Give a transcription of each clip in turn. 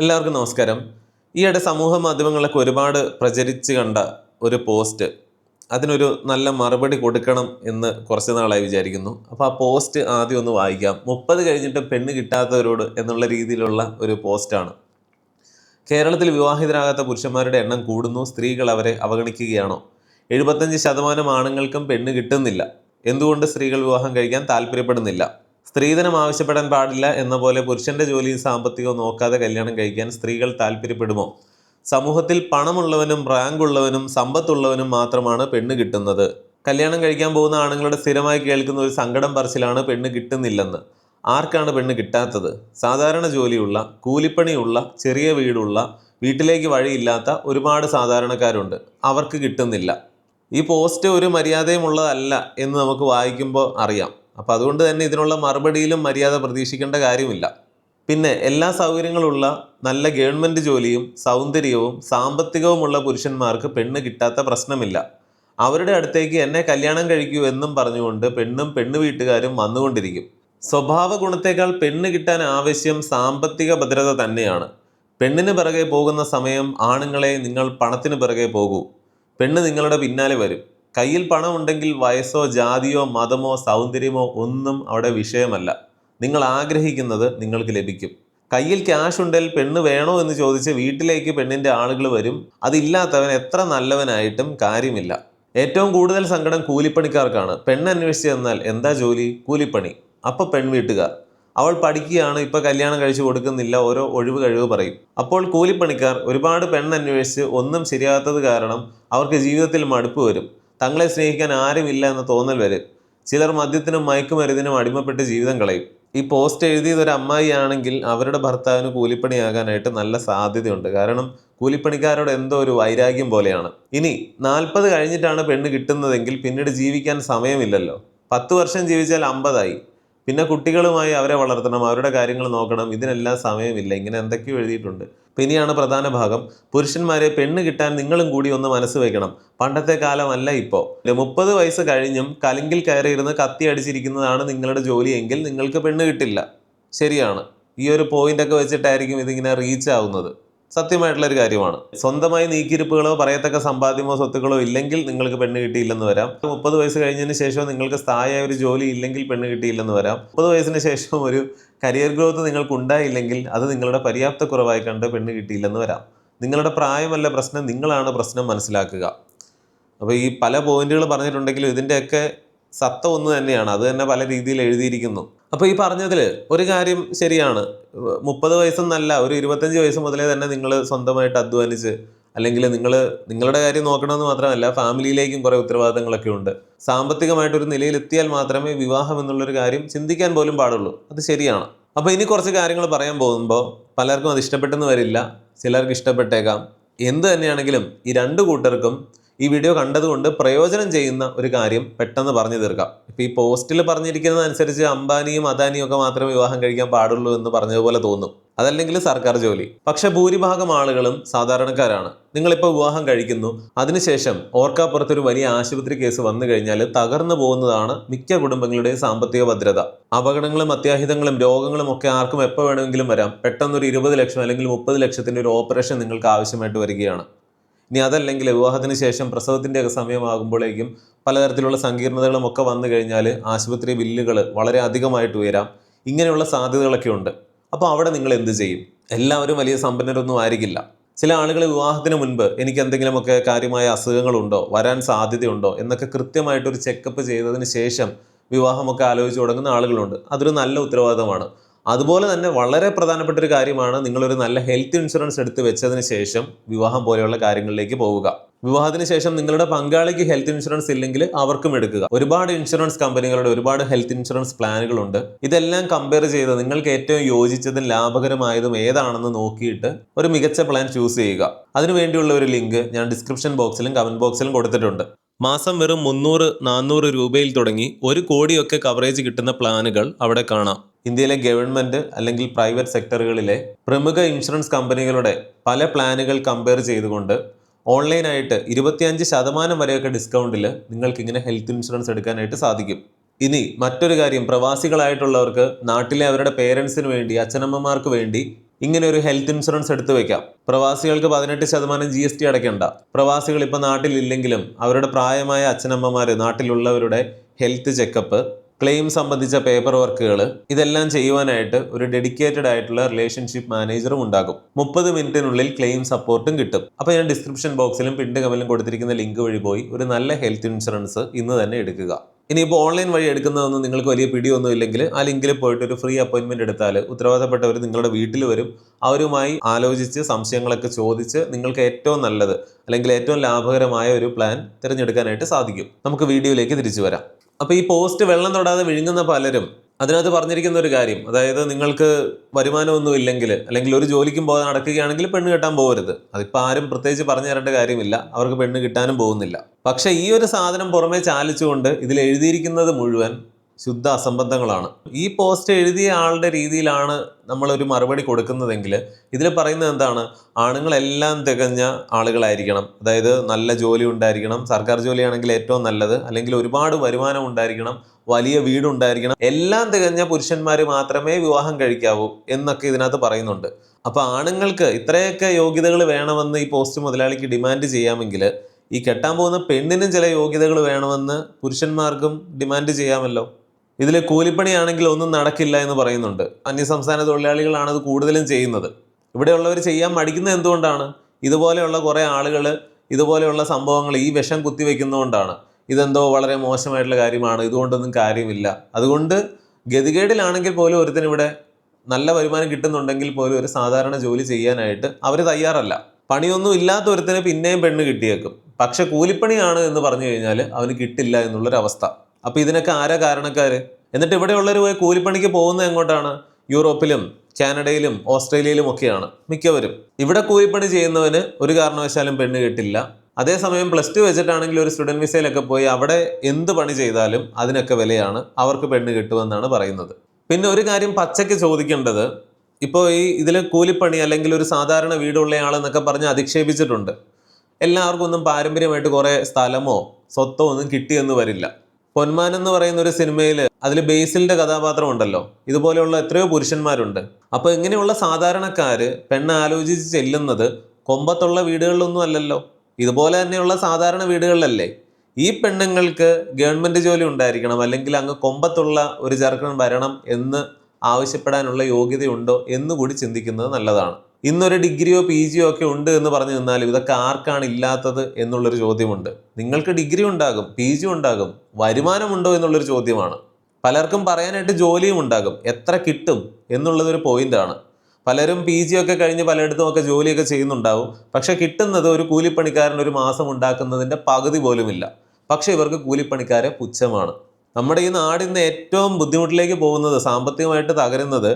എല്ലാവർക്കും നമസ്കാരം. ഈയിടെ സമൂഹ മാധ്യമങ്ങളൊക്കെ ഒരുപാട് പ്രചരിച്ച് കണ്ട ഒരു പോസ്റ്റ്. അതിനൊരു നല്ല മറുപടി കൊടുക്കണം എന്ന് കുറച്ച് നാളായി വിചാരിക്കുന്നു. അപ്പോൾ ആ പോസ്റ്റ് ആദ്യം ഒന്ന് വായിക്കാം. മുപ്പത് കഴിഞ്ഞിട്ടും പെണ്ണ് കിട്ടാത്തവരോട് എന്നുള്ള രീതിയിലുള്ള ഒരു പോസ്റ്റാണ്. കേരളത്തിൽ വിവാഹിതരാകാത്ത പുരുഷന്മാരുടെ എണ്ണം കൂടുന്നു. സ്ത്രീകൾ അവരെ അവഗണിക്കുകയാണോ? എഴുപത്തഞ്ച് ശതമാനം ആണുങ്ങൾക്കും പെണ്ണ് കിട്ടുന്നില്ല. എന്തുകൊണ്ട് സ്ത്രീകൾ വിവാഹം കഴിക്കാൻ താല്പര്യപ്പെടുന്നില്ല? സ്ത്രീധനം ആവശ്യപ്പെടാൻ പാടില്ല എന്ന പോലെ പുരുഷന്റെ ജോലിയും സാമ്പത്തികവും നോക്കാതെ കല്യാണം കഴിക്കാൻ സ്ത്രീകൾ താല്പര്യപ്പെടുമോ? സമൂഹത്തിൽ പണമുള്ളവനും റാങ്ക് ഉള്ളവനും സമ്പത്തുള്ളവനും മാത്രമാണ് പെണ്ണ് കിട്ടുന്നത്. കല്യാണം കഴിക്കാൻ പോകുന്ന ആണുങ്ങളുടെ സ്ഥിരമായി കേൾക്കുന്ന ഒരു സങ്കടം പറച്ചിലാണ് പെണ്ണ് കിട്ടുന്നില്ലെന്ന്. ആർക്കാണ് പെണ്ണ് കിട്ടാത്തത്? സാധാരണ ജോലിയുള്ള കൂലിപ്പണിയുള്ള ചെറിയ വീടുള്ള വീട്ടിലേക്ക് വഴിയില്ലാത്ത ഒരുപാട് സാധാരണക്കാരുണ്ട്. അവർക്ക് കിട്ടുന്നില്ല. ഈ പോസ്റ്റ് ഒരു മര്യാദയുമുള്ളതല്ല എന്ന് നമുക്ക് വായിക്കുമ്പോൾ അറിയാം. അപ്പോൾ അതുകൊണ്ട് തന്നെ ഇതിനുള്ള മറുപടിയിലും മര്യാദ പ്രതീക്ഷിക്കേണ്ട കാര്യമില്ല. പിന്നെ എല്ലാ സൗകര്യങ്ങളുള്ള നല്ല ഗവൺമെന്റ് ജോലിയും സൗന്ദര്യവും സാമ്പത്തികവുമുള്ള പുരുഷന്മാർക്ക് പെണ്ണ് കിട്ടാത്ത പ്രശ്നമില്ല. അവരുടെ അടുത്തേക്ക് എന്നെ കല്യാണം കഴിക്കൂ എന്നും പറഞ്ഞുകൊണ്ട് പെണ്ണും പെണ്ണ് വീട്ടുകാരും വന്നുകൊണ്ടിരിക്കും. സ്വഭാവ ഗുണത്തേക്കാൾ പെണ്ണ് കിട്ടാൻ ആവശ്യം സാമ്പത്തിക ഭദ്രത തന്നെയാണ്. പെണ്ണിന് പിറകെ പോകുന്ന സമയം ആണുങ്ങളെ നിങ്ങൾ പണത്തിന് പിറകെ പോകൂ. പെണ്ണ് നിങ്ങളുടെ പിന്നാലെ വരും. കയ്യിൽ പണം ഉണ്ടെങ്കിൽ വയസ്സോ ജാതിയോ മതമോ സൗന്ദര്യമോ ഒന്നും അവിടെ വിഷയമല്ല. നിങ്ങൾ ആഗ്രഹിക്കുന്നത് നിങ്ങൾക്ക് ലഭിക്കും. കയ്യിൽ ക്യാഷ് ഉണ്ടെങ്കിൽ പെണ്ണ് വേണോ എന്ന് ചോദിച്ച് വീട്ടിലേക്ക് പെണ്ണിന്റെ ആളുകൾ വരും. അതില്ലാത്തവൻ എത്ര നല്ലവനായിട്ടും കാര്യമില്ല. ഏറ്റവും കൂടുതൽ സങ്കടം കൂലിപ്പണിക്കാർക്കാണ്. പെണ്ണ് അന്വേഷിച്ച് തന്നാൽ എന്താ ജോലി? കൂലിപ്പണി. അപ്പോൾ പെൺ വീട്ടുകാർ. അവൾ പഠിക്കുകയാണ് ഇപ്പം കല്യാണം കഴിച്ചു കൊടുക്കുന്നില്ല ഓരോ ഒഴിവ് കഴിവ് പറയും. അപ്പോൾ കൂലിപ്പണിക്കാർ ഒരുപാട് പെണ്ണന്വേഷിച്ച് ഒന്നും ശരിയാകാത്തത് കാരണം അവർക്ക് ജീവിതത്തിൽ മടുപ്പ് വരും. തങ്ങളെ സ്നേഹിക്കാൻ ആരുമില്ല എന്ന തോന്നൽ വരും. ചിലർ മദ്യത്തിനും മയക്കുമരുതിനും അടിമപ്പെട്ട് ജീവിതം കളയും. ഈ പോസ്റ്റ് എഴുതിയത് ഒരു അമ്മായി ആണെങ്കിൽ അവരുടെ ഭർത്താവിന് കൂലിപ്പണിയാകാനായിട്ട് നല്ല സാധ്യതയുണ്ട്. കാരണം കൂലിപ്പണിക്കാരോട് എന്തോ ഒരു വൈരാഗ്യം പോലെയാണ്. ഇനി നാൽപ്പത് കഴിഞ്ഞിട്ടാണ് പെണ്ണ് കിട്ടുന്നതെങ്കിൽ പിന്നീട് ജീവിക്കാൻ സമയമില്ലല്ലോ. പത്ത് വർഷം ജീവിച്ചാൽ അമ്പതായി. പിന്നെ കുട്ടികളുമായി അവരെ വളർത്തണം അവരുടെ കാര്യങ്ങൾ നോക്കണം ഇതിനെല്ലാം സമയമില്ല. ഇങ്ങനെ എന്തൊക്കെയോ എഴുതിയിട്ടുണ്ട്. ഇനിയാണ് പ്രധാന ഭാഗം. പുരുഷന്മാരെ പെണ്ണ് കിട്ടാൻ നിങ്ങളും കൂടി ഒന്ന് മനസ്സ് വയ്ക്കണം. പണ്ടത്തെ കാലമല്ല ഇപ്പോൾ മുപ്പത് വയസ്സ് കഴിഞ്ഞും കലിങ്കിൽ കയറിയിരുന്ന് കത്തി അടിച്ചിരിക്കുന്നതാണ് നിങ്ങളുടെ ജോലിയെങ്കിൽ നിങ്ങൾക്ക് പെണ്ണ് കിട്ടില്ല. ശരിയാണ്. ഈ ഒരു പോയിന്റ് ഒക്കെ വെച്ചിട്ടായിരിക്കും ഇതിങ്ങനെ റീച്ച് ആവുന്നത്. സത്യമായിട്ടുള്ള ഒരു കാര്യമാണ്. സ്വന്തമായി നീക്കിയിരിപ്പുകളോ പറയത്തക്ക സമ്പാദ്യമോ സ്വത്തുക്കളോ ഇല്ലെങ്കിൽ നിങ്ങൾക്ക് പെണ്ണ് കിട്ടിയില്ലെന്ന് വരാം. മുപ്പത് വയസ്സ് കഴിഞ്ഞതിന് ശേഷം നിങ്ങൾക്ക് സ്ഥായിയായ ഒരു ജോലി ഇല്ലെങ്കിൽ പെണ്ണ് കിട്ടിയില്ലെന്ന് വരാം. മുപ്പത് വയസ്സിന് ശേഷം ഒരു കരിയർ ഗ്രോത്ത് നിങ്ങൾക്ക് ഉണ്ടായില്ലെങ്കിൽ അത് നിങ്ങളുടെ പര്യാപ്ത കുറവായി കണ്ട് പെണ്ണ് കിട്ടിയില്ലെന്ന് വരാം. നിങ്ങളുടെ പ്രായമല്ല പ്രശ്നം നിങ്ങളാണ് പ്രശ്നം മനസ്സിലാക്കുക. അപ്പോൾ ഈ പല പോയിന്റുകൾ പറഞ്ഞിട്ടുണ്ടെങ്കിലും ഇതിന്റെയൊക്കെ സത്ത ഒന്ന് തന്നെയാണ്. അത് തന്നെ പല രീതിയിൽ എഴുതിയിരിക്കുന്നു. അപ്പോൾ ഈ പറഞ്ഞതിൽ ഒരു കാര്യം ശരിയാണ്. മുപ്പത് വയസ്സെന്നല്ല ഒരു ഇരുപത്തഞ്ച് വയസ്സ് മുതലേ തന്നെ നിങ്ങൾ സ്വന്തമായിട്ട് അധ്വാനിച്ച് അല്ലെങ്കിൽ നിങ്ങൾ നിങ്ങളുടെ കാര്യം നോക്കണമെന്ന് മാത്രമല്ല ഫാമിലിയിലേക്കും കുറേ ഉത്തരവാദിത്തങ്ങളൊക്കെ ഉണ്ട്. സാമ്പത്തികമായിട്ടൊരു നിലയിലെത്തിയാൽ മാത്രമേ വിവാഹം എന്നുള്ളൊരു കാര്യം ചിന്തിക്കാൻ പോലും പാടുള്ളൂ. അത് ശരിയാണ്. അപ്പോൾ ഇനി കുറച്ച് കാര്യങ്ങൾ പറയാൻ പോകുമ്പോൾ പലർക്കും അത് ഇഷ്ടപ്പെട്ടെന്ന് വരില്ല. ചിലർക്ക് ഇഷ്ടപ്പെട്ടേക്കാം. എന്ത് തന്നെയാണെങ്കിലും ഈ രണ്ട് കൂട്ടർക്കും ഈ വീഡിയോ കണ്ടതുകൊണ്ട് പ്രയോജനം ചെയ്യുന്ന ഒരു കാര്യം പെട്ടെന്ന് പറഞ്ഞു തീർക്കാം. ഇപ്പോൾ ഈ പോസ്റ്റിൽ പറഞ്ഞിരിക്കുന്നതനുസരിച്ച് അംബാനിയും അദാനിയും ഒക്കെ മാത്രമേ വിവാഹം കഴിക്കാൻ പാടുള്ളൂ എന്ന് പറഞ്ഞതുപോലെ തോന്നും. അതല്ലെങ്കിൽ സർക്കാർ ജോലി. പക്ഷെ ഭൂരിഭാഗം ആളുകളും സാധാരണക്കാരാണ്. നിങ്ങളിപ്പോൾ വിവാഹം കഴിക്കുന്നു. അതിനുശേഷം ഓർക്കാപ്പുറത്തൊരു വലിയ ആശുപത്രി കേസ് വന്നു കഴിഞ്ഞാൽ തകർന്നു പോകുന്നതാണ് മിക്ക കുടുംബങ്ങളുടെയും സാമ്പത്തിക ഭദ്രത. അപകടങ്ങളും അത്യാഹിതങ്ങളും രോഗങ്ങളും ഒക്കെ ആർക്കും എപ്പോൾ വേണമെങ്കിലും വരാം. പെട്ടെന്നൊരു ഇരുപത് ലക്ഷം അല്ലെങ്കിൽ മുപ്പത് ലക്ഷത്തിന്റെ ഒരു ഓപ്പറേഷൻ നിങ്ങൾക്ക് ആവശ്യമായിട്ട് വരികയാണ്. ഇനി അതല്ലെങ്കിൽ വിവാഹത്തിന് ശേഷം പ്രസവത്തിന്റെ ഒക്കെ സമയമാകുമ്പോഴേക്കും പലതരത്തിലുള്ള സങ്കീർണതകളും ഒക്കെ വന്നു കഴിഞ്ഞാൽ ആശുപത്രി ബില്ലുകൾ വളരെ അധികമായിട്ട് ഉയരാം. ഇങ്ങനെയുള്ള സാധ്യതകളൊക്കെ ഉണ്ട്. അപ്പോൾ അവിടെ നിങ്ങൾ എന്ത് ചെയ്യും? എല്ലാവരും വലിയ സമ്പന്നരൊന്നും ആയിരിക്കില്ല. ചില ആളുകൾ വിവാഹത്തിന് മുൻപ് എനിക്ക് എന്തെങ്കിലുമൊക്കെ കാര്യമായ അസുഖങ്ങളുണ്ടോ? വരാൻ സാധ്യതയുണ്ടോ? എന്നൊക്കെ കൃത്യമായിട്ടൊരു ചെക്കപ്പ് ചെയ്തതിന് ശേഷം വിവാഹമൊക്കെ ആലോചിച്ച് തുടങ്ങുന്ന ആളുകളുണ്ട്. അതൊരു നല്ല ഉത്തരവാദിത്തമാണ്. അതുപോലെ തന്നെ വളരെ പ്രധാനപ്പെട്ട ഒരു കാര്യമാണ് നിങ്ങളൊരു നല്ല ഹെൽത്ത് ഇൻഷുറൻസ് എടുത്ത് വെച്ചതിന് ശേഷം വിവാഹം പോലെയുള്ള കാര്യങ്ങളിലേക്ക് പോവുക. വിവാഹത്തിന് ശേഷം നിങ്ങളുടെ പങ്കാളിക്ക് ഹെൽത്ത് ഇൻഷുറൻസ് ഇല്ലെങ്കിൽ അവർക്കും എടുക്കുക. ഒരുപാട് ഇൻഷുറൻസ് കമ്പനികളുടെ ഒരുപാട് ഹെൽത്ത് ഇൻഷുറൻസ് പ്ലാനുകളുണ്ട് ഇതെല്ലാം കമ്പയർ ചെയ്ത് നിങ്ങൾക്ക് ഏറ്റവും യോജിച്ചതും ലാഭകരമായതും ഏതാണെന്ന് നോക്കിയിട്ട് ഒരു മികച്ച പ്ലാൻ ചൂസ് ചെയ്യുക. അതിനു വേണ്ടിയുള്ള ഒരു ലിങ്ക് ഞാൻ ഡിസ്ക്രിപ്ഷൻ ബോക്സിലും കമന്റ് ബോക്സിലും കൊടുത്തിട്ടുണ്ട്. മാസം വെറും മുന്നൂറ് നാനൂറ് രൂപയിൽ തുടങ്ങി ഒരു കോടിയൊക്കെ കവറേജ് കിട്ടുന്ന പ്ലാനുകൾ അവിടെ കാണാം. ഇന്ത്യയിലെ ഗവൺമെന്റ് അല്ലെങ്കിൽ പ്രൈവറ്റ് സെക്ടറുകളിലെ പ്രമുഖ ഇൻഷുറൻസ് കമ്പനികളുടെ പല പ്ലാനുകൾ കമ്പയർ ചെയ്തുകൊണ്ട് ഓൺലൈനായിട്ട് ഇരുപത്തിയഞ്ച് ശതമാനം വരെയൊക്കെ ഡിസ്കൗണ്ടിൽ നിങ്ങൾക്ക് ഇങ്ങനെ ഹെൽത്ത് ഇൻഷുറൻസ് എടുക്കാനായിട്ട് സാധിക്കും. ഇനി മറ്റൊരു കാര്യം പ്രവാസികളായിട്ടുള്ളവർക്ക് നാട്ടിലെ അവരുടെ പേരൻസിന് വേണ്ടി അച്ഛനമ്മമാർക്ക് വേണ്ടി ഇങ്ങനെ ഒരു ഹെൽത്ത് ഇൻഷുറൻസ് എടുത്തു വെക്കാം. പ്രവാസികൾക്ക് പതിനെട്ട് ശതമാനം ജി എസ് ടി അടയ്ക്കണ്ട. പ്രവാസികൾ ഇപ്പോൾ നാട്ടിലില്ലെങ്കിലും അവരുടെ പ്രായമായ അച്ഛനമ്മമാർ നാട്ടിലുള്ളവരുടെ ഹെൽത്ത് ചെക്കപ്പ് ക്ലെയിം സംബന്ധിച്ച പേപ്പർ വർക്കുകൾ ഇതെല്ലാം ചെയ്യുവാനായിട്ട് ഒരു ഡെഡിക്കേറ്റഡ് ആയിട്ടുള്ള റിലേഷൻഷിപ്പ് മാനേജറും ഉണ്ടാകും. മുപ്പത് മിനിറ്റിനുള്ളിൽ ക്ലെയിം സപ്പോർട്ടും കിട്ടും. അപ്പോൾ ഞാൻ ഡിസ്ക്രിപ്ഷൻ ബോക്സിലും പിണ്ട് കമലിലും കൊടുത്തിരിക്കുന്ന ലിങ്ക് വഴി പോയി ഒരു നല്ല ഹെൽത്ത് ഇൻഷുറൻസ് ഇന്ന് തന്നെ എടുക്കുക. ഇനിയിപ്പോൾ ഓൺലൈൻ വഴി എടുക്കുന്നതൊന്നും നിങ്ങൾക്ക് വലിയ പിടിയൊന്നും ഇല്ലെങ്കിൽ ആ ലിങ്കിൽ പോയിട്ട് ഒരു ഫ്രീ അപ്പോയിൻമെന്റ് എടുത്താൽ ഉത്തരവാദപ്പെട്ടവർ നിങ്ങളുടെ വീട്ടിൽ വരും. അവരുമായി ആലോചിച്ച് സംശയങ്ങളൊക്കെ ചോദിച്ച് നിങ്ങൾക്ക് ഏറ്റവും നല്ലത് അല്ലെങ്കിൽ ഏറ്റവും ലാഭകരമായ ഒരു പ്ലാൻ തിരഞ്ഞെടുക്കാനായിട്ട് സാധിക്കും. നമുക്ക് വീഡിയോയിലേക്ക് തിരിച്ചു വരാം. അപ്പോൾ ഈ പോസ്റ്റ് വെള്ളം തൊടാതെ വിഴുങ്ങുന്ന പലരും അതിനകത്ത് പറഞ്ഞിരിക്കുന്ന ഒരു കാര്യം. അതായത് നിങ്ങൾക്ക് വരുമാനമൊന്നും ഇല്ലെങ്കിൽ അല്ലെങ്കിൽ ഒരു ജോലിക്കും പോകാൻ നടക്കുകയാണെങ്കിൽ പെണ്ണ് കെട്ടാൻ പോകരുത്. അതിപ്പോൾ ആരും പ്രത്യേകിച്ച് പറഞ്ഞു തരേണ്ട കാര്യമില്ല. അവർക്ക് പെണ്ണ് കിട്ടാനും പോകുന്നില്ല. പക്ഷേ ഈ ഒരു സാധനം പുറമെ ചാലിച്ചുകൊണ്ട് ഇതിൽ എഴുതിയിരിക്കുന്നത് മുഴുവൻ ശുദ്ധ അസംബന്ധങ്ങളാണ്. ഈ പോസ്റ്റ് എഴുതിയ ആളുടെ രീതിയിലാണ് നമ്മളൊരു മറുപടി കൊടുക്കുന്നതെങ്കിൽ ഇതിൽ പറയുന്നത് എന്താണ്? ആണുങ്ങളെല്ലാം തികഞ്ഞ ആളുകളായിരിക്കണം. അതായത് നല്ല ജോലി ഉണ്ടായിരിക്കണം. സർക്കാർ ജോലിയാണെങ്കിൽ ഏറ്റവും നല്ലത്. അല്ലെങ്കിൽ ഒരുപാട് വരുമാനം ഉണ്ടായിരിക്കണം. വലിയ വീടുണ്ടായിരിക്കണം. എല്ലാം തികഞ്ഞ പുരുഷന്മാർ മാത്രമേ വിവാഹം കഴിക്കാവൂ എന്നൊക്കെ ഇതിനകത്ത് പറയുന്നുണ്ട്. അപ്പോൾ ആണുങ്ങൾക്ക് ഇത്രയൊക്കെ യോഗ്യതകൾ വേണമെന്ന് ഈ പോസ്റ്റ് മുതലാളിക്ക് ഡിമാൻഡ് ചെയ്യാമെങ്കിൽ ഈ കെട്ടാൻ പോകുന്ന പെണ്ണിനും ചില യോഗ്യതകൾ വേണമെന്ന് പുരുഷന്മാർക്കും ഡിമാൻഡ് ചെയ്യാമല്ലോ? ഇതിൽ കൂലിപ്പണിയാണെങ്കിൽ ഒന്നും നടക്കില്ല എന്ന് പറയുന്നുണ്ട്. അന്യസംസ്ഥാന തൊഴിലാളികളാണ് അത് കൂടുതലും ചെയ്യുന്നത്. ഇവിടെയുള്ളവർ ചെയ്യാൻ മടിക്കുന്നത് എന്തുകൊണ്ടാണ്? ഇതുപോലെയുള്ള കുറേ ആളുകൾ ഇതുപോലെയുള്ള സംഭവങ്ങൾ ഈ വിഷം കുത്തിവെക്കുന്നതുകൊണ്ടാണ് ഇതെന്തോ വളരെ മോശമായിട്ടുള്ള കാര്യമാണ്. ഇതുകൊണ്ടൊന്നും കാര്യമില്ല. അതുകൊണ്ട് ഗതികേടിലാണെങ്കിൽ പോലും ഒരുത്തിന് ഇവിടെ നല്ല വരുമാനം കിട്ടുന്നുണ്ടെങ്കിൽ പോലും ഒരു സാധാരണ ജോലി ചെയ്യാനായിട്ട് അവർ തയ്യാറല്ല. പണിയൊന്നും ഇല്ലാത്ത ഒരുത്തിന് പിന്നെയും പെണ്ണ് കിട്ടിയേക്കും. പക്ഷെ കൂലിപ്പണിയാണ് എന്ന് പറഞ്ഞു കഴിഞ്ഞാൽ അവന് കിട്ടില്ല എന്നുള്ളൊരവസ്ഥ. അപ്പൊ ഇതിനൊക്കെ ആരാ കാരണക്കാർ എന്നിട്ട് ഇവിടെയുള്ളവർ പോയി കൂലിപ്പണിക്ക് പോകുന്നത് എങ്ങോട്ടാണ്? യൂറോപ്പിലും കാനഡയിലും ഓസ്ട്രേലിയയിലും ഒക്കെയാണ് മിക്കവരും. ഇവിടെ കൂലിപ്പണി ചെയ്യുന്നവന് ഒരു കാരണവശാലും പെണ്ണ് കിട്ടില്ല. അതേസമയം പ്ലസ് ടു വെച്ചിട്ടാണെങ്കിൽ ഒരു സ്റ്റുഡന്റ് വിസയിലൊക്കെ പോയി അവിടെ എന്ത് പണി ചെയ്താലും അതിനൊക്കെ വിലയാണ് അവർക്ക് പെണ്ണ് കിട്ടുമെന്നാണ് പറയുന്നത്. പിന്നെ ഒരു കാര്യം പച്ചയ്ക്ക് ചോദിക്കേണ്ടത് ഇപ്പോൾ ഈ ഇതിൽ കൂലിപ്പണി അല്ലെങ്കിൽ ഒരു സാധാരണ വീടുള്ള ആളെന്നൊക്കെ പറഞ്ഞ് അധിക്ഷേപിച്ചിട്ടുണ്ട്. എല്ലാവർക്കും ഒന്നും പാരമ്പര്യമായിട്ട് കുറേ സ്ഥലമോ സ്വത്തോ ഒന്നും കിട്ടിയെന്ന് വരില്ല. പൊന്മാൻ എന്ന് പറയുന്ന ഒരു സിനിമയിൽ അതിൽ ബേസിലിന്റെ കഥാപാത്രം ഉണ്ടല്ലോ. ഇതുപോലെയുള്ള എത്രയോ പുരുഷന്മാരുണ്ട്. അപ്പോൾ ഇങ്ങനെയുള്ള സാധാരണക്കാര് പെണ്ണ് ആലോചിച്ച് ചെല്ലുന്നത് കൊമ്പത്തുള്ള വീടുകളിലൊന്നും അല്ലല്ലോ. ഇതുപോലെ തന്നെയുള്ള സാധാരണ വീടുകളിലല്ലേ. ഈ പെണ്ണുങ്ങൾക്ക് ഗവൺമെന്റ് ജോലി ഉണ്ടായിരിക്കണം അല്ലെങ്കിൽ അങ്ങ് കൊമ്പത്തുള്ള ഒരു ചെറുക്കൻ വരണം എന്ന് ആവശ്യപ്പെടാനുള്ള യോഗ്യതയുണ്ടോ എന്നുകൂടി ചിന്തിക്കുന്നത് നല്ലതാണ്. ഇന്നൊരു ഡിഗ്രിയോ പി ജിയോ ഒക്കെ ഉണ്ട് എന്ന് പറഞ്ഞു നിന്നാലും ഇതൊക്കെ ആർക്കാണ് ഇല്ലാത്തത് എന്നുള്ളൊരു ചോദ്യമുണ്ട്. നിങ്ങൾക്ക് ഡിഗ്രി ഉണ്ടാകും പി ജി ഉണ്ടാകും വരുമാനമുണ്ടോ എന്നുള്ളൊരു ചോദ്യമാണ്. പലർക്കും പറയാനായിട്ട് ജോലിയും ഉണ്ടാകും എത്ര കിട്ടും എന്നുള്ളതൊരു പോയിന്റാണ് പലരും പി ജി ഒക്കെ കഴിഞ്ഞ് പലയിടത്തും ഒക്കെ ജോലിയൊക്കെ ചെയ്യുന്നുണ്ടാവും. പക്ഷേ കിട്ടുന്നത് ഒരു കൂലിപ്പണിക്കാരൻ ഒരു മാസം ഉണ്ടാക്കുന്നതിന്റെ പകുതി പോലുമില്ല. പക്ഷേ ഇവർക്ക് കൂലിപ്പണിക്കാരെ പുച്ഛമാണ്. നമ്മുടെ ഈ നാടിന്ന് ഏറ്റവും ബുദ്ധിമുട്ടിലേക്ക് പോകുന്നത് സാമ്പത്തികമായിട്ട് തകരുന്നത്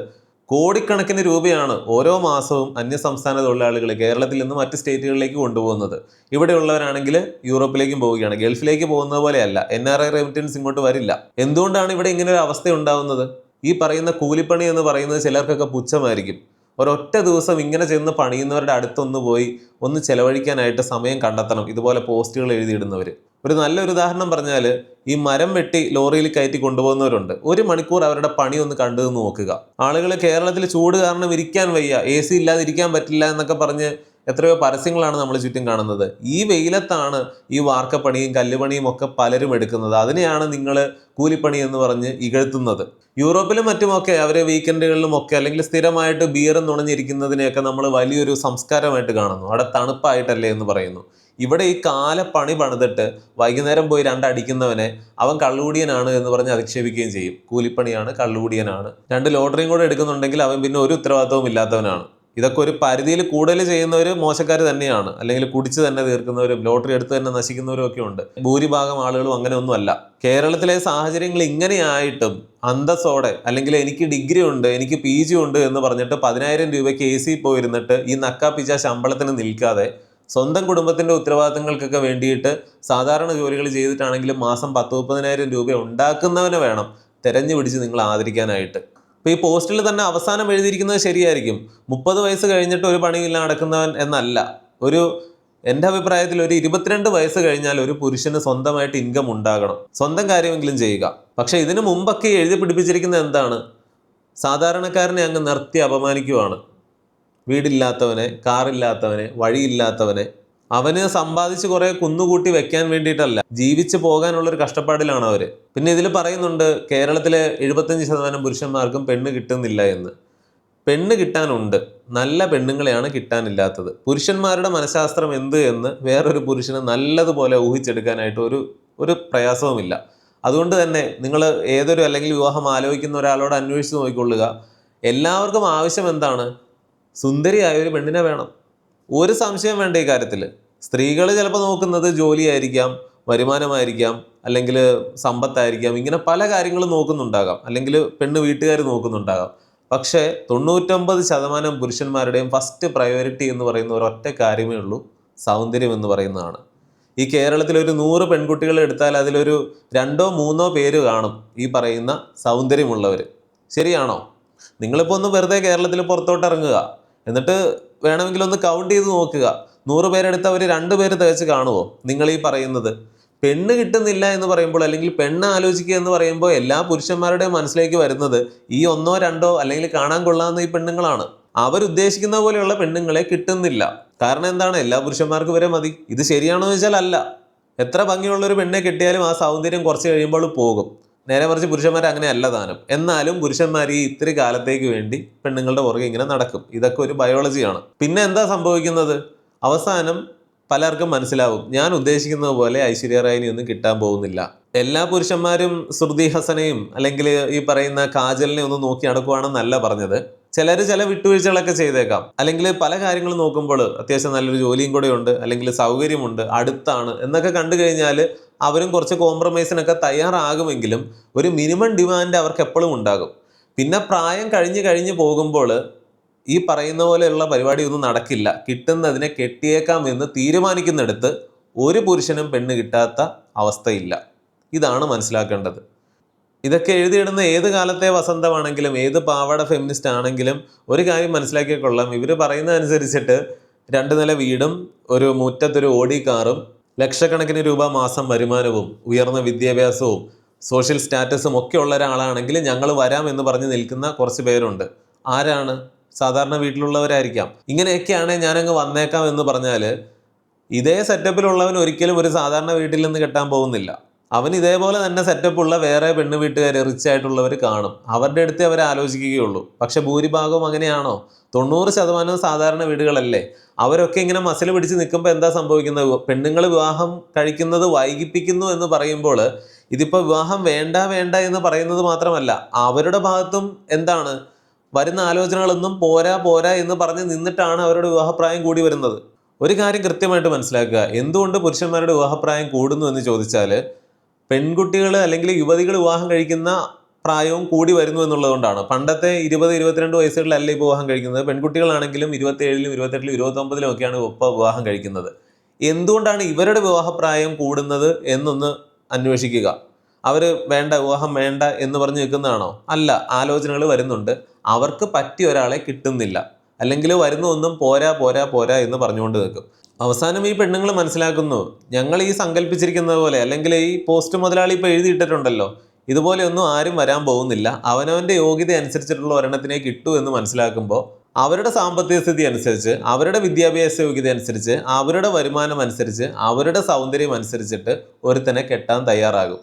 കോടിക്കണക്കിന് രൂപയാണ് ഓരോ മാസവും അന്യസംസ്ഥാന തൊഴിലാളികൾ കേരളത്തിൽ നിന്ന് മറ്റ് സ്റ്റേറ്റുകളിലേക്ക് കൊണ്ടുപോകുന്നത്. ഇവിടെയുള്ളവരാണെങ്കിൽ യൂറോപ്പിലേക്കും പോവുകയാണ്. ഗൾഫിലേക്ക് പോകുന്നത് പോലെയല്ല. എൻ ആർ ഐ റെമിറ്റൻസ് ഇങ്ങോട്ട് വരില്ല. എന്തുകൊണ്ടാണ് ഇവിടെ ഇങ്ങനെ ഒരു അവസ്ഥ ഉണ്ടാവുന്നത്? ഈ പറയുന്ന കൂലിപ്പണി എന്ന് പറയുന്നത് ചിലർക്കൊക്കെ പുച്ഛമായിരിക്കും. ഒരൊറ്റ ദിവസം ഇങ്ങനെ ചെന്ന് പണിയുന്നവരുടെ അടുത്തൊന്ന് പോയി ഒന്ന് ചെലവഴിക്കാനായിട്ട് സമയം കണ്ടെത്തണം. ഇതുപോലെ പോസ്റ്റുകൾ എഴുതിയിടുന്നവർ ഒരു നല്ലൊരു ഉദാഹരണം പറഞ്ഞാൽ ഈ മരം വെട്ടി ലോറിയിൽ കയറ്റി കൊണ്ടുപോകുന്നവരുണ്ട്. ഒരു മണിക്കൂർ അവരുടെ പണി ഒന്ന് കണ്ടു നോക്കുക. ആളുകൾ കേരളത്തിൽ ചൂട് കാരണം ഇരിക്കാൻ വയ്യ. എ സി ഇല്ലാതെ ഇരിക്കാൻ പറ്റില്ല എന്നൊക്കെ പറഞ്ഞ് എത്രയോ പരസ്യങ്ങളാണ് നമ്മൾ ചുറ്റും കാണുന്നത്. ഈ വെയിലത്താണ് ഈ വാർക്കപ്പണിയും കല്ലുപണിയും ഒക്കെ പലരും എടുക്കുന്നത്. അതിനെയാണ് നിങ്ങൾ കൂലിപ്പണി എന്ന് പറഞ്ഞ് ഇകഴ്ത്തുന്നത്. യൂറോപ്പിലും മറ്റുമൊക്കെ അവർ വീക്കെൻഡുകളിലും ഒക്കെ അല്ലെങ്കിൽ സ്ഥിരമായിട്ട് ബിയറും നുണഞ്ഞിരിക്കുന്നതിനെയൊക്കെ നമ്മൾ വലിയൊരു സംസ്കാരമായിട്ട് കാണുന്നു. അവിടെ തണുപ്പായിട്ടല്ലേ എന്ന് പറയുന്നു. ഇവിടെ ഈ കാല പണി പണിതിട്ട് വൈകുന്നേരം പോയി രണ്ടടിക്കുന്നവനെ അവൻ കള്ളുകൂടിയനാണ് എന്ന് പറഞ്ഞ് അധിക്ഷേപിക്കുകയും ചെയ്യും. കൂലിപ്പണിയാണ് കള്ളുകൂടിയനാണ്. രണ്ട് ലോട്ടറിയും കൂടെ എടുക്കുന്നുണ്ടെങ്കിൽ അവൻ പിന്നെ ഒരു ഉത്തരവാദിത്വവും ഇല്ലാത്തവനാണ്. ഇതൊക്കെ ഒരു പരിധിയിൽ കൂടുതൽ ചെയ്യുന്നവർ മോശക്കാർ തന്നെയാണ്. അല്ലെങ്കിൽ കുടിച്ച് തന്നെ തീർക്കുന്നവരും ലോട്ടറി എടുത്ത് തന്നെ നശിക്കുന്നവരും ഒക്കെ ഉണ്ട്. ഭൂരിഭാഗം ആളുകളും അങ്ങനെ ഒന്നുമല്ല കേരളത്തിലെ സാഹചര്യങ്ങൾ ഇങ്ങനെയായിട്ടും അന്തസ്സോടെ അല്ലെങ്കിൽ എനിക്ക് ഡിഗ്രി ഉണ്ട് എനിക്ക് പി ജി ഉണ്ട് എന്ന് പറഞ്ഞിട്ട് പതിനായിരം രൂപയ്ക്ക് എ സി പോയിരുന്നിട്ട് ഈ നക്കാപ്പിച്ച ശമ്പളത്തിന് നിൽക്കാതെ സ്വന്തം കുടുംബത്തിന്റെ ഉത്തരവാദിത്തങ്ങൾക്കൊക്കെ വേണ്ടിയിട്ട് സാധാരണ ജോലികൾ ചെയ്തിട്ടാണെങ്കിലും മാസം പത്ത് മുപ്പതിനായിരം രൂപ ഉണ്ടാക്കുന്നവനെ വേണം തെരഞ്ഞു പിടിച്ച് നിങ്ങൾ ആദരിക്കാനായിട്ട്. അപ്പോൾ ഈ പോസ്റ്റിൽ തന്നെ അവസാനം എഴുതിയിരിക്കുന്നത് ശരിയായിരിക്കും. മുപ്പത് വയസ്സ് കഴിഞ്ഞിട്ട് ഒരു പണിയില്ല നടക്കുന്നവൻ എന്നല്ല. ഒരു എന്റെ അഭിപ്രായത്തിൽ ഒരു ഇരുപത്തിരണ്ട് വയസ്സ് കഴിഞ്ഞാൽ ഒരു പുരുഷന് സ്വന്തമായിട്ട് ഇൻകം ഉണ്ടാകണം. സ്വന്തം കാര്യമെങ്കിലും ചെയ്യുക. പക്ഷേ ഇതിനു മുമ്പൊക്കെ എഴുതി പിടിപ്പിച്ചിരിക്കുന്നത് എന്താണ്? സാധാരണക്കാരനെ അങ്ങ് നിർത്തി അപമാനിക്കുവാണ്. വീടില്ലാത്തവനെ കാറില്ലാത്തവനെ വഴിയില്ലാത്തവനെ. അവന് സമ്പാദിച്ച് കുറെ കുന്നുകൂട്ടി വെക്കാൻ വേണ്ടിയിട്ടല്ല ജീവിച്ച് പോകാനുള്ള ഒരു കഷ്ടപ്പാടിലാണ് അവർ. പിന്നെ ഇതിൽ പറയുന്നുണ്ട് കേരളത്തിലെ എഴുപത്തഞ്ച് ശതമാനം പുരുഷന്മാർക്കും പെണ്ണ് കിട്ടുന്നില്ല എന്ന്. പെണ്ണ് കിട്ടാനുണ്ട്. നല്ല പെണ്ണുങ്ങളെയാണ് കിട്ടാനില്ലാത്തത്. പുരുഷന്മാരുടെ മനഃശാസ്ത്രം എന്ത് എന്ന് വേറൊരു പുരുഷന് നല്ലതുപോലെ ഊഹിച്ചെടുക്കാനായിട്ട് ഒരു ഒരു പ്രയാസവുമില്ല. അതുകൊണ്ട് തന്നെ നിങ്ങൾ ഏതൊരു അല്ലെങ്കിൽ വിവാഹം ആലോചിക്കുന്ന ഒരാളോട് അന്വേഷിച്ച് നോക്കിക്കൊള്ളുക. എല്ലാവർക്കും ആവശ്യം എന്താണ്? സുന്ദരിയായ ഒരു പെണ്ണിനെ വേണം. ഒരു സംശയം വേണ്ട ഈ കാര്യത്തിൽ. സ്ത്രീകൾ ചിലപ്പോൾ നോക്കുന്നത് ജോലിയായിരിക്കാം വരുമാനമായിരിക്കാം അല്ലെങ്കിൽ സമ്പത്തായിരിക്കാം ഇങ്ങനെ പല കാര്യങ്ങളും നോക്കുന്നുണ്ടാകാം. അല്ലെങ്കിൽ പെണ്ണ് വീട്ടുകാർ നോക്കുന്നുണ്ടാകാം. പക്ഷേ തൊണ്ണൂറ്റൊമ്പത് ശതമാനം പുരുഷന്മാരുടെയും ഫസ്റ്റ് പ്രയോറിറ്റി എന്ന് പറയുന്ന ഒരൊറ്റ കാര്യമേ ഉള്ളൂ സൗന്ദര്യം എന്ന് പറയുന്നതാണ്. ഈ കേരളത്തിൽ ഒരു നൂറ് പെൺകുട്ടികൾ എടുത്താൽ അതിലൊരു രണ്ടോ മൂന്നോ പേര് കാണും ഈ പറയുന്ന സൗന്ദര്യമുള്ളവർ ശരിയാണോ? നിങ്ങളിപ്പോൾ ഒന്ന് വെറുതെ കേരളത്തിൽ പുറത്തോട്ട് ഇറങ്ങുക. എന്നിട്ട് വേണമെങ്കിൽ ഒന്ന് കൗണ്ട് ചെയ്ത് നോക്കുക. നൂറ് പേരെടുത്ത് അവർ രണ്ട് പേര് തികച്ച് കാണുമോ നിങ്ങൾ ഈ പറയുന്നത്. പെണ്ണ് കിട്ടുന്നില്ല എന്ന് പറയുമ്പോൾ അല്ലെങ്കിൽ പെണ്ണ് ആലോചിക്കുക എന്ന് പറയുമ്പോൾ എല്ലാ പുരുഷന്മാരുടെയും മനസ്സിലേക്ക് വരുന്നത് ഈ ഒന്നോ രണ്ടോ അല്ലെങ്കിൽ കാണാൻ കൊള്ളാവുന്ന ഈ പെണ്ണുങ്ങളാണ്. അവരുദ്ദേശിക്കുന്ന പോലെയുള്ള പെണ്ണുങ്ങളെ കിട്ടുന്നില്ല. കാരണം എന്താണ്? എല്ലാ പുരുഷന്മാർക്കും വരെ മതി. ഇത് ശരിയാണോ എന്ന് വെച്ചാൽ അല്ല. എത്ര ഭംഗിയുള്ള ഒരു പെണ്ണെ കിട്ടിയാലും ആ സൗന്ദര്യം കുറച്ച് കഴിയുമ്പോൾ പോകും. നേരെ മറിച്ച് പുരുഷന്മാർ അങ്ങനെ അല്ല താനും. എന്നാലും പുരുഷന്മാർ ഈ ഇത്തിരി കാലത്തേക്ക് വേണ്ടി പെണ്ണുങ്ങളുടെ പുറകെ ഇങ്ങനെ നടക്കും. ഇതൊക്കെ ഒരു ബയോളജിയാണ് പിന്നെ എന്താ സംഭവിക്കുന്നത്? അവസാനം പലർക്കും മനസ്സിലാവും. ഞാൻ ഉദ്ദേശിക്കുന്നത് പോലെ ഐശ്വര്യ റായിനി ഒന്നും കിട്ടാൻ പോകുന്നില്ല. എല്ലാ പുരുഷന്മാരും ശ്രുതി ഹസനെയും അല്ലെങ്കിൽ ഈ പറയുന്ന കാജലിനെ ഒന്ന് നോക്കി നടക്കുവാണെന്നല്ല പറഞ്ഞത്. ചിലർ ചില വിട്ടുവീഴ്ചകളൊക്കെ ചെയ്തേക്കാം. അല്ലെങ്കിൽ പല കാര്യങ്ങളും നോക്കുമ്പോൾ അത്യാവശ്യം നല്ലൊരു ജോലിയും കൂടെ ഉണ്ട്. അല്ലെങ്കിൽ സൗകര്യമുണ്ട്. അടുത്താണ്. എന്നൊക്കെ കണ്ടു കഴിഞ്ഞാൽ അവരും കുറച്ച് കോംപ്രമൈസിനൊക്കെ തയ്യാറാകുമെങ്കിലും ഒരു മിനിമം ഡിമാൻഡ് അവർക്ക് എപ്പോഴും ഉണ്ടാകും. പിന്നെ പ്രായം കഴിഞ്ഞ് കഴിഞ്ഞ് പോകുമ്പോൾ ഈ പറയുന്ന പോലെയുള്ള പരിപാടിയൊന്നും നടക്കില്ല. കിട്ടുന്നതിനെ കെട്ടിയേക്കാം എന്ന് തീരുമാനിക്കുന്നിടത്ത് ഒരു പുരുഷനും പെണ്ണ് കിട്ടാത്ത അവസ്ഥയില്ല. ഇതാണ് മനസ്സിലാക്കേണ്ടത്. ഇതൊക്കെ എഴുതിയിടുന്ന ഏത് കാലത്തെ വസന്തമാണെങ്കിലും ഏത് പാവാട ഫെമിനിസ്റ്റ് ആണെങ്കിലും ഒരു കാര്യം മനസ്സിലാക്കിയ കൊള്ളാം ഇവർ പറയുന്ന അനുസരിച്ചിട്ട് രണ്ട് നില വീടും ഒരു മുറ്റത്തൊരു ഓടി കാറും ലക്ഷക്കണക്കിന് രൂപ മാസം വരുമാനവും ഉയർന്ന വിദ്യാഭ്യാസവും സോഷ്യൽ സ്റ്റാറ്റസും ഒക്കെ ഉള്ള ഒരാളാണെങ്കിൽ ഞങ്ങൾ വരാം എന്ന് പറഞ്ഞ് നിൽക്കുന്ന കുറച്ച് പേരുണ്ട്. ആരാണ്? സാധാരണ വീട്ടിലുള്ളവരായിരിക്കാം. ഇങ്ങനെയൊക്കെയാണ് ഞാനങ്ങ് വന്നേക്കാം എന്ന് പറഞ്ഞാൽ ഇതേ സെറ്റപ്പിലുള്ളവൻ ഒരിക്കലും ഒരു സാധാരണ വീട്ടിൽ നിന്ന് കെട്ടാൻ പോകുന്നില്ല. അവൻ ഇതേപോലെ തന്നെ സെറ്റപ്പ് ഉള്ള വേറെ പെണ്ണ് വീട്ടുകാർ റിച്ച് ആയിട്ടുള്ളവർ കാണും. അവരുടെ അടുത്ത് അവർ ആലോചിക്കുകയുള്ളൂ. പക്ഷെ ഭൂരിഭാഗവും അങ്ങനെയാണോ? തൊണ്ണൂറ് ശതമാനം സാധാരണ വീടുകളല്ലേ? അവരൊക്കെ ഇങ്ങനെ മസിൽ പിടിച്ച് നിൽക്കുമ്പോൾ എന്താ സംഭവിക്കുന്നത്? പെണ്ണുങ്ങൾ വിവാഹം കഴിക്കുന്നത് വൈകിപ്പിക്കുന്നു എന്ന് പറയുമ്പോൾ ഇതിപ്പോൾ വിവാഹം വേണ്ട വേണ്ട എന്ന് പറയുന്നത് മാത്രമല്ല അവരുടെ ഭാഗത്തും എന്താണ്? വരുന്ന ആലോചനകളൊന്നും പോരാ പോരാ എന്ന് പറഞ്ഞ് നിന്നിട്ടാണ് അവരുടെ വിവാഹപ്രായം കൂടി വരുന്നത്. ഒരു കാര്യം കൃത്യമായിട്ട് മനസ്സിലാക്കുക. എന്തുകൊണ്ട് പുരുഷന്മാരുടെ വിവാഹപ്രായം കൂടുന്നു എന്ന് ചോദിച്ചാൽ പെൺകുട്ടികൾ അല്ലെങ്കിൽ യുവതികൾ വിവാഹം കഴിക്കുന്ന പ്രായവും കൂടി വരുന്നു എന്നുള്ളതുകൊണ്ടാണ്. പണ്ടത്തെ ഇരുപത് ഇരുപത്തിരണ്ട് വയസ്സുകളിലല്ല ഇപ്പോൾ വിവാഹം കഴിക്കുന്നത്? പെൺകുട്ടികളാണെങ്കിലും ഇരുപത്തിയേഴിലും ഇരുപത്തെട്ടിലും ഇരുപത്തൊമ്പതിലും ഒക്കെയാണ് ഇപ്പോൾ വിവാഹം കഴിക്കുന്നത്. എന്തുകൊണ്ടാണ് ഇവരുടെ വിവാഹപ്രായം കൂടുന്നത് എന്നൊന്ന് അന്വേഷിക്കുക. അവർ വേണ്ട വിവാഹം വേണ്ട എന്ന് പറഞ്ഞ് നിൽക്കുന്നതാണോ? അല്ല ആലോചനകൾ വരുന്നുണ്ട്. അവർക്ക് പറ്റിയ ഒരാളെ കിട്ടുന്നില്ല. അല്ലെങ്കിൽ വരുന്ന ഒന്നും പോരാ പോരാ പോരാ എന്ന് പറഞ്ഞുകൊണ്ട് നിൽക്കും. അവസാനം ഈ പെണ്ണുങ്ങൾ മനസ്സിലാക്കുന്നു. ഞങ്ങൾ ഈ സങ്കല്പിച്ചിരിക്കുന്നത് പോലെ അല്ലെങ്കിൽ ഈ പോസ്റ്റ് മുതലാളി ഇപ്പോൾ എഴുതിയിട്ടിട്ടുണ്ടല്ലോ ഇതുപോലെയൊന്നും ആരും വരാൻ പോകുന്നില്ല. അവനവന്റെ യോഗ്യത അനുസരിച്ചിട്ടുള്ള ഒരെണ്ണത്തിനെ കിട്ടൂ എന്ന് മനസ്സിലാക്കുമ്പോൾ അവരുടെ സാമ്പത്തിക സ്ഥിതി അനുസരിച്ച് അവരുടെ വിദ്യാഭ്യാസ യോഗ്യത അനുസരിച്ച് അവരുടെ വരുമാനം അനുസരിച്ച് അവരുടെ സൗന്ദര്യം അനുസരിച്ചിട്ട് ഒരുത്തനെ കെട്ടാൻ തയ്യാറാകും.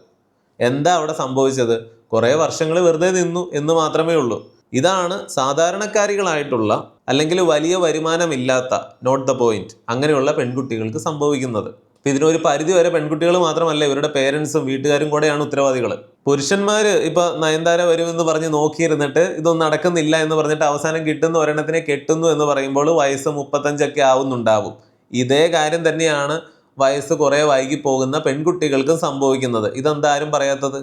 എന്താ അവിടെ സംഭവിച്ചത്? കുറേ വർഷങ്ങൾ വെറുതെ നിന്നു എന്ന് മാത്രമേ ഉള്ളൂ. ഇതാണ് സാധാരണക്കാരികളായിട്ടുള്ള അല്ലെങ്കിൽ വലിയ വരുമാനമില്ലാത്ത നോട്ട് ദ പോയിന്റ് അങ്ങനെയുള്ള പെൺകുട്ടികൾക്ക് സംഭവിക്കുന്നത്. അപ്പൊ ഇതിനൊരു പരിധി വരെ പെൺകുട്ടികൾ മാത്രമല്ല ഇവരുടെ പേരൻസും വീട്ടുകാരും കൂടെയാണ് ഉത്തരവാദികൾ പുരുഷന്മാർ ഇപ്പോൾ നയന്താര വരുമെന്ന് പറഞ്ഞ് നോക്കിയിരുന്നിട്ട് ഇതൊന്നും നടക്കുന്നില്ല എന്ന് പറഞ്ഞിട്ട് അവസാനം കിട്ടുന്ന ഒരെണ്ണത്തിനെ കെട്ടുന്നു എന്ന് പറയുമ്പോൾ വയസ്സ് മുപ്പത്തഞ്ചൊക്കെ ആവുന്നുണ്ടാവും. ഇതേ കാര്യം തന്നെയാണ് വയസ്സ് കുറേ വൈകി പോകുന്ന പെൺകുട്ടികൾക്കും സംഭവിക്കുന്നത്. ഇതെന്താരും പറയാത്തത്?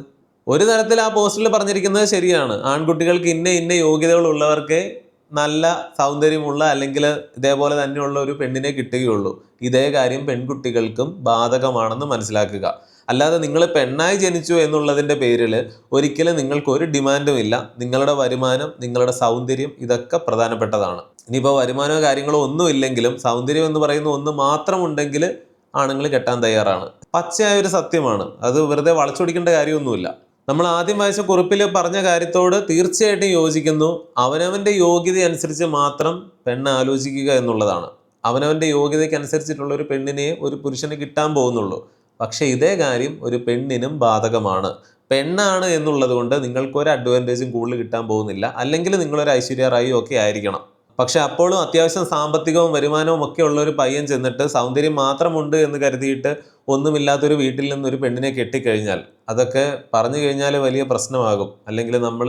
ഒരു തരത്തിൽ ആ പോസ്റ്റിൽ പറഞ്ഞിരിക്കുന്നത് ശരിയാണ്. ആൺകുട്ടികൾക്ക് ഇന്ന ഇന്ന യോഗ്യതകളുള്ളവർക്ക് നല്ല സൗന്ദര്യമുള്ള അല്ലെങ്കിൽ ഇതേപോലെ തന്നെയുള്ള ഒരു പെണ്ണിനെ കിട്ടുകയുള്ളൂ. ഇതേ കാര്യം പെൺകുട്ടികൾക്കും ബാധകമാണെന്ന് മനസ്സിലാക്കുക. അല്ലാതെ നിങ്ങൾ പെണ്ണായി ജനിച്ചു എന്നുള്ളതിന്റെ പേരിൽ ഒരിക്കലും നിങ്ങൾക്ക് ഒരു ഡിമാൻഡും ഇല്ല. നിങ്ങളുടെ വരുമാനം നിങ്ങളുടെ സൗന്ദര്യം ഇതൊക്കെ പ്രധാനപ്പെട്ടതാണ്. ഇനിയിപ്പോൾ വരുമാനമോ കാര്യങ്ങളോ ഒന്നും ഇല്ലെങ്കിലും സൗന്ദര്യം എന്ന് പറയുന്ന ഒന്ന് മാത്രമുണ്ടെങ്കിൽ ആണുങ്ങൾ കെട്ടാൻ തയ്യാറാണ്. പച്ചയായ ഒരു സത്യമാണ്. അത് വെറുതെ വളച്ചൊടിക്കേണ്ട കാര്യമൊന്നുമില്ല. നമ്മൾ ആദ്യം വായിച്ച കുറിപ്പിൽ പറഞ്ഞ കാര്യത്തോട് തീർച്ചയായിട്ടും യോജിക്കുന്നു. അവനവന്റെ യോഗ്യത അനുസരിച്ച് മാത്രം പെണ്ണ് ആലോചിക്കുക എന്നുള്ളതാണ്. അവനവന്റെ യോഗ്യതയ്ക്ക് അനുസരിച്ചിട്ടുള്ള ഒരു പെണ്ണിനെ ഒരു പുരുഷന് കിട്ടാൻ പോകുന്നുള്ളൂ. പക്ഷേ ഇതേ കാര്യം ഒരു പെണ്ണിനും ബാധകമാണ്. പെണ്ണാണ് എന്നുള്ളത് കൊണ്ട് നിങ്ങൾക്കൊരു അഡ്വാന്റേജും കൂടുതൽ കിട്ടാൻ പോകുന്നില്ല. അല്ലെങ്കിൽ നിങ്ങളൊരു ഐശ്വര്യ റായി ഒക്കെ ആയിരിക്കണം. പക്ഷെ അപ്പോഴും അത്യാവശ്യം സാമ്പത്തികവും വരുമാനവും ഒക്കെ ഉള്ള ഒരു പയ്യൻ ചെന്നിട്ട് സൗന്ദര്യം മാത്രമുണ്ട് എന്ന് കരുതിയിട്ട് ഒന്നുമില്ലാത്തൊരു വീട്ടിൽ നിന്ന് ഒരു പെണ്ണിനെ കെട്ടിക്കഴിഞ്ഞാൽ അതൊക്കെ പറഞ്ഞു കഴിഞ്ഞാൽ വലിയ പ്രശ്നമാകും. അല്ലെങ്കിൽ നമ്മൾ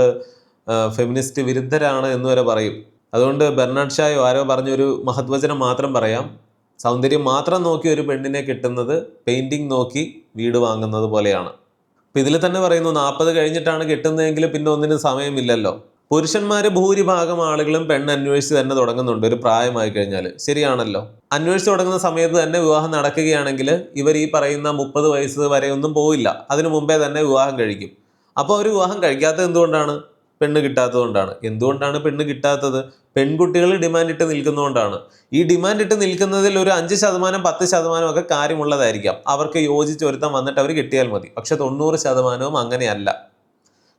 ഫെമിനിസ്റ്റ് വിരുദ്ധരാണ് എന്ന് വരെ പറയും. അതുകൊണ്ട് ബെർണാഡ് ഷായോ ആരോ പറഞ്ഞൊരു മഹത്വചനം മാത്രം പറയാം. സൗന്ദര്യം മാത്രം നോക്കി ഒരു പെണ്ണിനെ കിട്ടുന്നത് പെയിന്റിങ് നോക്കി വീട് വാങ്ങുന്നത് പോലെയാണ്. അപ്പം ഇതിൽ തന്നെ പറയുന്നു നാൽപ്പത് കഴിഞ്ഞിട്ടാണ് കിട്ടുന്നതെങ്കിൽ പിന്നെ ഒന്നിനും സമയമില്ലല്ലോ. പുരുഷന്മാർ ഭൂരിഭാഗം ആളുകളും പെണ്ണ് അന്വേഷിച്ച് തന്നെ തുടങ്ങുന്നുണ്ട് ഒരു പ്രായമായി കഴിഞ്ഞാൽ ശരിയാണല്ലോ. അന്വേഷിച്ച് തുടങ്ങുന്ന സമയത്ത് തന്നെ വിവാഹം നടക്കുകയാണെങ്കിൽ ഇവർ ഈ പറയുന്ന മുപ്പത് വയസ്സ് വരെ ഒന്നും പോയില്ല അതിനു മുമ്പേ തന്നെ വിവാഹം കഴിക്കും. അപ്പോൾ അവർ വിവാഹം കഴിക്കാത്തത് എന്തുകൊണ്ടാണ്? പെണ്ണ് കിട്ടാത്തതുകൊണ്ടാണ്. എന്തുകൊണ്ടാണ് പെണ്ണ് കിട്ടാത്തത്? പെൺകുട്ടികൾ ഡിമാൻഡ് ഇട്ട് നിൽക്കുന്നതുകൊണ്ടാണ്. ഈ ഡിമാൻഡ് ഇട്ട് നിൽക്കുന്നതിൽ ഒരു അഞ്ച് ശതമാനം പത്ത് ശതമാനം ഒക്കെ കാര്യമുള്ളതായിരിക്കാം. അവർക്ക് യോജിച്ച് ഒരുത്തം വന്നിട്ട് അവർ കിട്ടിയാൽ മതി. പക്ഷെ തൊണ്ണൂറ് ശതമാനവും അങ്ങനെയല്ല.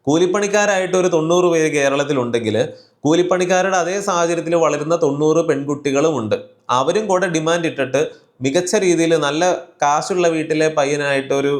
കൂലിപ്പണിക്കാരായിട്ട് ഒരു തൊണ്ണൂറ് പേര് കേരളത്തിലുണ്ടെങ്കിൽ കൂലിപ്പണിക്കാരുടെ അതേ സാഹചര്യത്തിൽ വളരുന്ന തൊണ്ണൂറ് പെൺകുട്ടികളും ഉണ്ട് അവരും കൂടെ ഡിമാൻഡ് ഇട്ടിട്ട് മികച്ച രീതിയിൽ നല്ല കാശുള്ള വീട്ടിലെ പയ്യനായിട്ട് ഒരു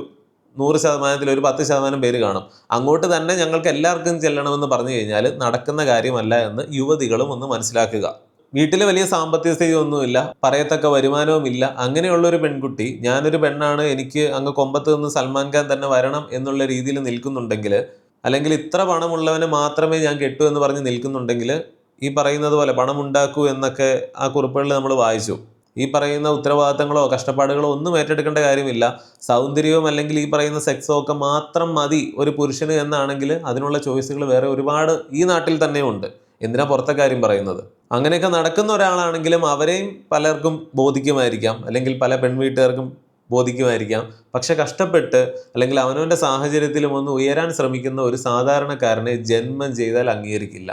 നൂറ് ശതമാനത്തിൽ ഒരു പത്ത് ശതമാനം പേര് കാണും. അങ്ങോട്ട് തന്നെ ഞങ്ങൾക്ക് എല്ലാവർക്കും ചെല്ലണമെന്ന് പറഞ്ഞു കഴിഞ്ഞാൽ നടക്കുന്ന കാര്യമല്ല എന്ന് യുവതികളും ഒന്ന് മനസ്സിലാക്കുക. വീട്ടിൽ വലിയ സാമ്പത്തിക സ്ഥിതി ഒന്നുമില്ല പറയത്തക്ക വരുമാനവും ഇല്ല. അങ്ങനെയുള്ള ഒരു പെൺകുട്ടി ഞാനൊരു പെണ്ണാണ് എനിക്ക് അങ്ങ് കൊമ്പത്ത് നിന്ന് സൽമാൻ ഖാൻ തന്നെ വരണം എന്നുള്ള രീതിയിൽ നിൽക്കുന്നുണ്ടെങ്കിൽ അല്ലെങ്കിൽ ഇത്ര പണമുള്ളവനെ മാത്രമേ ഞാൻ കെട്ടു എന്ന് പറഞ്ഞ് നിൽക്കുന്നുണ്ടെങ്കിൽ ഈ പറയുന്നത് പോലെ പണം ഉണ്ടാക്കൂ എന്നൊക്കെ ആ കുറിപ്പുകളിൽ നമ്മൾ വായിച്ചു. ഈ പറയുന്ന ഉത്തരവാദിത്തങ്ങളോ കഷ്ടപ്പാടുകളോ ഒന്നും ഏറ്റെടുക്കേണ്ട കാര്യമില്ല. സൗന്ദര്യവും അല്ലെങ്കിൽ ഈ പറയുന്ന സെക്സോ ഒക്കെ മാത്രം മതി ഒരു പുരുഷന് എന്നാണെങ്കിൽ അതിനുള്ള ചോയ്സുകൾ വേറെ ഒരുപാട് ഈ നാട്ടിൽ തന്നെ ഉണ്ട് എന്തിനാ പുറത്തെ കാര്യം പറയുന്നത്? അങ്ങനെയൊക്കെ നടക്കുന്ന ഒരാളാണെങ്കിലും അവരെയും പലർക്കും ബോധിക്കുമായിരിക്കാം. അല്ലെങ്കിൽ പല പെൺവീട്ടുകാർക്കും ബോധിക്കുമായിരിക്കാം. പക്ഷെ കഷ്ടപ്പെട്ട് അല്ലെങ്കിൽ അവനവന്റെ സാഹചര്യത്തിലും ഒന്ന് ഉയരാൻ ശ്രമിക്കുന്ന ഒരു സാധാരണക്കാരനെ ജന്മം ചെയ്താൽ അംഗീകരിക്കില്ല.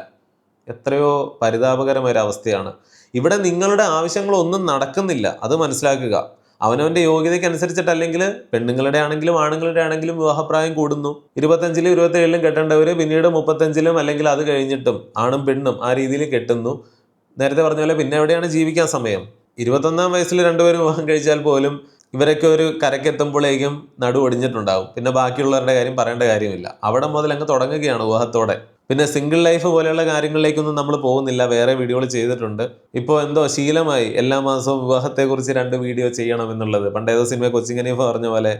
എത്രയോ പരിതാപകരമായ ഒരു അവസ്ഥയാണ്. ഇവിടെ നിങ്ങളുടെ ആവശ്യങ്ങളൊന്നും നടക്കുന്നില്ല. അത് മനസ്സിലാക്കുക. അവനവന്റെ യോഗ്യതയ്ക്ക് അനുസരിച്ചിട്ടല്ലെങ്കിൽ പെണ്ണുങ്ങളുടെ ആണെങ്കിലും ആണുങ്ങളുടെ ആണെങ്കിലും വിവാഹപ്രായം കൂടുന്നു. ഇരുപത്തഞ്ചിലും ഇരുപത്തേഴിലും കെട്ടേണ്ടവർ പിന്നീട് മുപ്പത്തഞ്ചിലും അല്ലെങ്കിൽ അത് കഴിഞ്ഞിട്ടും ആണും പെണ്ണും ആ രീതിയിൽ കെട്ടുന്നു. നേരത്തെ പറഞ്ഞ പോലെ പിന്നെ എവിടെയാണ് ജീവിക്കാൻ സമയം? ഇരുപത്തൊന്നാം വയസ്സിൽ രണ്ടുപേരും വിവാഹം കഴിച്ചാൽ പോലും ഇവരൊക്കെ ഒരു കരക്കെത്തുമ്പോഴേക്കും നടു ഒടിഞ്ഞിട്ടുണ്ടാവും. പിന്നെ ബാക്കിയുള്ളവരുടെ കാര്യം പറയേണ്ട കാര്യമില്ല. അവിടെ മുതൽ അങ്ങ് തുടങ്ങുകയാണ് ഊഹത്തോടെ. പിന്നെ സിംഗിൾ ലൈഫ് പോലെയുള്ള കാര്യങ്ങളിലേക്കൊന്നും നമ്മൾ പോകുന്നില്ല. വേറെ വീഡിയോകൾ ചെയ്തിട്ടുണ്ട്. ഇപ്പോൾ എന്തോ ശീലമായി. എല്ലാ മാസവും വിവാഹത്തെക്കുറിച്ച് രണ്ട് വീഡിയോ ചെയ്യണം എന്നുള്ളത്. പണ്ട് ഏതോ സിനിമ കൊച്ചിങ്ങനീഫ് പറഞ്ഞ പോലെ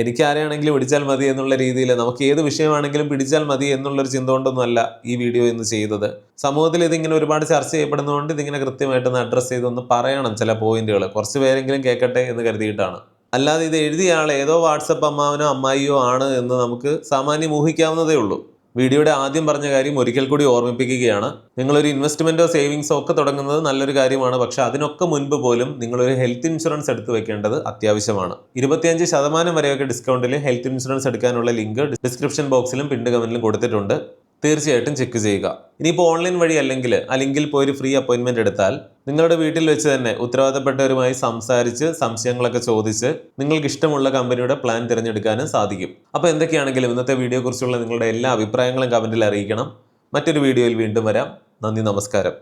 എനിക്ക് ആരെയാണെങ്കിലും പിടിച്ചാൽ മതി എന്നുള്ള രീതിയിൽ നമുക്ക് ഏത് വിഷയമാണെങ്കിലും പിടിച്ചാൽ മതി എന്നുള്ളൊരു ചിന്ത കൊണ്ടൊന്നുമല്ല ഈ വീഡിയോ ഇന്ന് ചെയ്തത്. സമൂഹത്തിൽ ഇതിങ്ങനെ ഒരുപാട് ചർച്ച ചെയ്യപ്പെടുന്നതുകൊണ്ട് ഇതിങ്ങനെ കൃത്യമായിട്ട് ഒന്ന് അഡ്രസ്സ് ചെയ്തൊന്ന് പറയണം ചില പോയിന്റുകൾ കുറച്ച് പേരെങ്കിലും കേൾക്കട്ടെ എന്ന് കരുതിയിട്ടാണ്. അല്ലാതെ ഇത് എഴുതിയ ആൾ ഏതോ വാട്സപ്പ് അമ്മാവനോ അമ്മായിയോ ആണ് എന്ന് നമുക്ക് സാമാന്യം ഊഹിക്കാവുന്നതേ ഉള്ളൂ. വീഡിയോയുടെ ആദ്യം പറഞ്ഞ കാര്യം ഒരിക്കൽ കൂടി ഓർമ്മിപ്പിക്കുകയാണ്. നിങ്ങളൊരു ഇൻവെസ്റ്റ്മെന്റോ സേവിങ്സോ ഒക്കെ തുടങ്ങുന്നത് നല്ലൊരു കാര്യമാണ്. പക്ഷേ അതിനൊക്കെ മുൻപ് പോലും നിങ്ങളൊരു ഹെൽത്ത് ഇൻഷുറൻസ് എടുത്തു വെക്കേണ്ടത് അത്യാവശ്യമാണ്. ഇരുപത്തിയഞ്ച് ശതമാനം വരെയൊക്കെ ഡിസ്കൗണ്ടിൽ ഹെൽത്ത് ഇൻഷുറൻസ് എടുക്കാനുള്ള ലിങ്ക് ഡിസ്ക്രിപ്ഷൻ ബോക്സിലും പിൻ കമന്റിലും കൊടുത്തിട്ടുണ്ട്. തീർച്ചയായിട്ടും ചെക്ക് ചെയ്യുക. ഇനിയിപ്പോൾ ഓൺലൈൻ വഴി അല്ലെങ്കിൽ അല്ലെങ്കിൽ ലിങ്കിൽ പോയി ഒരു ഫ്രീ അപ്പോയിൻമെന്റ് എടുത്താൽ നിങ്ങളുടെ വീട്ടിൽ വെച്ച് തന്നെ ഉത്തരവാദപ്പെട്ടവരുമായി സംസാരിച്ച് സംശയങ്ങളൊക്കെ ചോദിച്ച് നിങ്ങൾക്ക് ഇഷ്ടമുള്ള കമ്പനിയുടെ പ്ലാൻ തിരഞ്ഞെടുക്കാനും സാധിക്കും. അപ്പോൾ എന്തൊക്കെയാണെങ്കിലും ഇന്നത്തെ വീഡിയോയെക്കുറിച്ചുള്ള നിങ്ങളുടെ എല്ലാ അഭിപ്രായങ്ങളും കമന്റിൽ അറിയിക്കണം. മറ്റൊരു വീഡിയോയിൽ വീണ്ടും വരാം. നന്ദി നമസ്കാരം.